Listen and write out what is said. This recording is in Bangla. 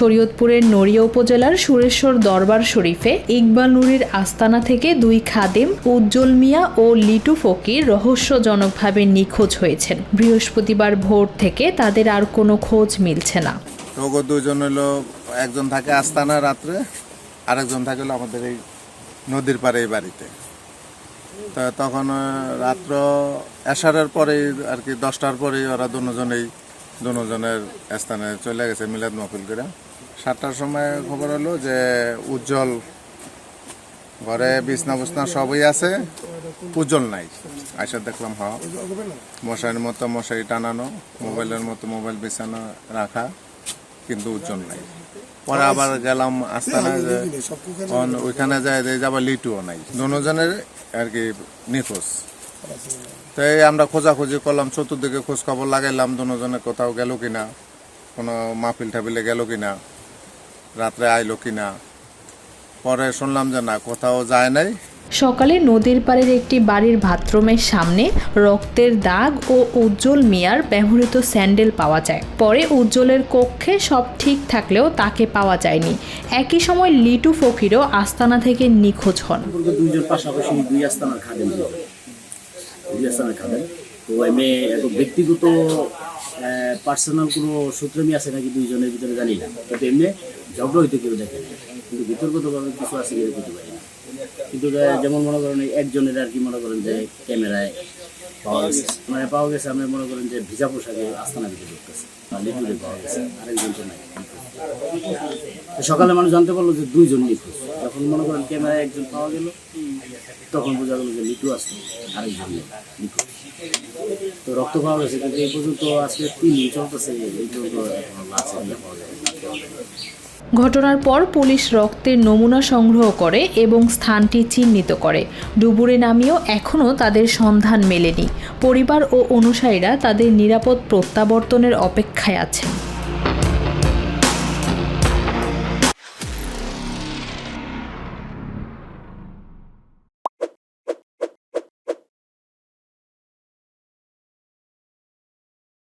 শরীয়তপুরের নড়িয়া উপজেলার সুরেশ্বর দরবার শরীফে ইকবাল নুরের আস্তানা থেকে দুই খাদেম, উজ্জ্বল মিয়া ও লিটু ফকির রহস্যজনকভাবে নিখোঁজ হয়েছেন। বৃহস্পতিবার ভোর থেকে তাদের আর কোনো খোঁজ মিলছে না। দুজন হলো, একজন থাকে আস্তানা রাত্রে, আরেকজন থাকে হলো আমাদের এই নদীর পাড়ে এই বাড়িতে। তা তখন রাত্র এশারের পরেই আর কি, দশটার পরেই ওরা দুজনেই, দুজনের স্থানে চলে গেছে মিলাদ মকুল করে। সাতটার সময় খবর হলো যে উজ্জ্বল ঘরে বিছনা বুছনা সবই আছে। উজ্জ্বল নাই। আইসা দেখলাম হ মশারির মতো মশারি টানানো, মোবাইলের মতো মোবাইল বিছানো রাখা, কিন্তু উজ্জ্বল নাই। পরে আবার গেলাম আস্তানা ওইখানে যায়, যে আবার লিটুও নাই। দুজনের আর কি নিখোঁজ। তাই আমরা খোঁজাখুঁজি করলাম, চতুর্দিকে খোঁজ খবর লাগাইলাম, দুজনে কোথাও গেল কিনা, কোনো মাহফিল টাফিলে গেল কিনা। রাত্রে আইলো কিনা? পরে শুনলাম যে না কোথাও যায় নাই। সকালে নদীর পাড়ের একটি বাড়ির বাথরুমের সামনে রক্তের দাগ ও উজ্জ্বল মিয়ার ব্যবহৃত স্যান্ডেল পাওয়া যায়। পরে উজ্জ্বলের কক্ষে সব ঠিক থাকলেও তাকে পাওয়া যায়নি। একই সময় লিটু ফকিরও আস্তানা থেকে নিখোঁজ হন। দুইজন পাশাপাশি দুই আস্তানার খাদেন দুই আস্তানার খাদেন তো এমনি ব্যক্তিগত পার্সোনাল কোনো সূত্রমি আছে নাকি দুইজনের ভিতরে জানি না। তবে এমনি ঝগড়া হইতে কেউ দেখে কিন্তু বিতর্কতভাবে কিছু আছে কেউ করতে পারি না। কিন্তু যেমন মনে করেন একজনের আর কি মনে করেন যে ক্যামেরায় পাওয়া গেছে। মানে পাওয়া গেছে, আমরা মনে করেন যে ভিজা পোশাকে আস্তানা ভিতরে ঢুকতেছে। পাওয়া গেছে, আরেকজন তো নাই। সকালে মানুষ জানতে পারল যে দুইজন নিখোঁজ। যখন মনে করেন ক্যামেরায় একজন পাওয়া গেল, তখন বোঝা গেল যে লিটু আসছে আরেকজন নিখোঁজ। তো রক্ত পাওয়া গেছে, কিন্তু এই পর্যন্ত আজকে তিন চলতেছে, এই পর্যন্ত এখনও লাশ পাওয়া যায়। ঘটনার পর পুলিশ রক্তের নমুনা সংগ্রহ করে এবং স্থানটি চিহ্নিত করে। ডুবুরে নামিয়েও এখনও তাদের সন্ধান মেলেনি। পরিবার ও অনুসারীরা তাদের নিরাপদ প্রত্যাবর্তনের অপেক্ষায় আছেন।